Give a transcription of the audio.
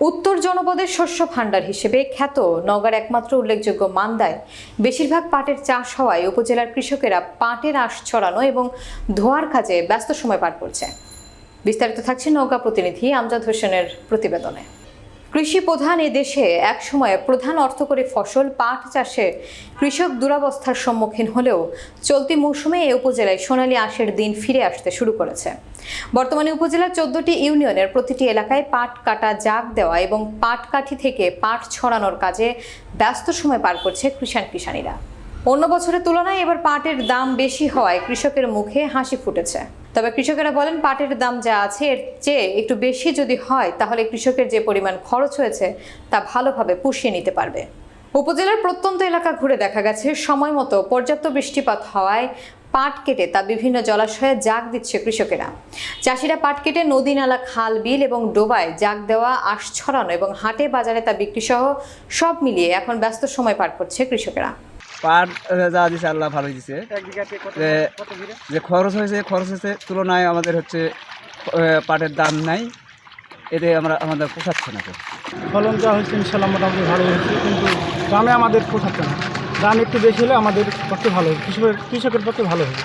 উত্তর জনপদের শস্য ভাণ্ডার হিসেবে খ্যাত নগর একমাত্র উল্লেখযোগ্য মান্দায় বেশিরভাগ পাটের চাষ হওয়ায় উপজেলার কৃষকেরা পাটের আঁশ ছড়ানো এবং ধোয়ার কাজে ব্যস্ত সময় পার করছে। বিস্তারিত থাকছে নৌকা প্রতিনিধি আমজাদ হোসেনের প্রতিবেদনে। কৃষি প্রধান দেশে একসময় প্রধান অর্থকরী ফসল, পাট চাষে কৃষক দুরবস্থার সম্মুখীন হলেও চলতি মৌসুমে এ উপজেলায় সোনালী আঁশের দিন ফিরে আসতে শুরু করেছে। বর্তমানে উপজেলার চোদ্দটি ইউনিয়নের প্রতিটি এলাকায় পাট কাটা জাগ দেওয়া এবং পাট কাঠি থেকে পাট ছড়ানোর কাজে ব্যস্ত সময় পার করছে কৃষাণ কিষানীরা অন্য বছরের তুলনায় এবার পাটের দাম বেশি হওয়ায় কৃষকের মুখে হাসি ফুটেছে। তবে কৃষকেরা বলেন পাটের দাম যা আছে, এর চেয়ে একটু বেশি যদি হয়, তাহলে কৃষকের যে পরিমাণ খরচ হয়েছে, তা ভালোভাবে পুষিয়ে নিতে পারবে। উপজেলার প্রত্যন্ত এলাকা ঘুরে দেখা গেছে, সময় মতো পর্যাপ্ত বৃষ্টিপাত হওয়ায় পাট কেটে তা বিভিন্ন জলাশয়ে জাগ দিচ্ছে কৃষকেরা। চাষিরা পাট কেটে নদী, নালা, খাল, বিল এবং ডোবায় জাগ দেওয়া, আশ ছড়ানো এবং হাটে বাজারে তা বিক্রি সহ সব মিলিয়ে এখন ব্যস্ত সময় পার করছে কৃষকেরা। পাট যা দিছে আল্লাহ ভালোই দিছে। যে- খরচ হয়েছে খরচ হয়েছে তুলনায় আমাদের হচ্ছে পাটের দাম নাই। এতে আমরা আমাদের পোষাচ্ছে না ফলন যা হয়েছে ইনশাল্লাহ মোটামুটি ভালো হয়েছে কিন্তু দামে আমাদের পোষাচ্ছে না। দাম একটু বেশি হলে আমাদের পক্ষে ভালো হবে কৃষকের কৃষকের পক্ষে ভালো হবে।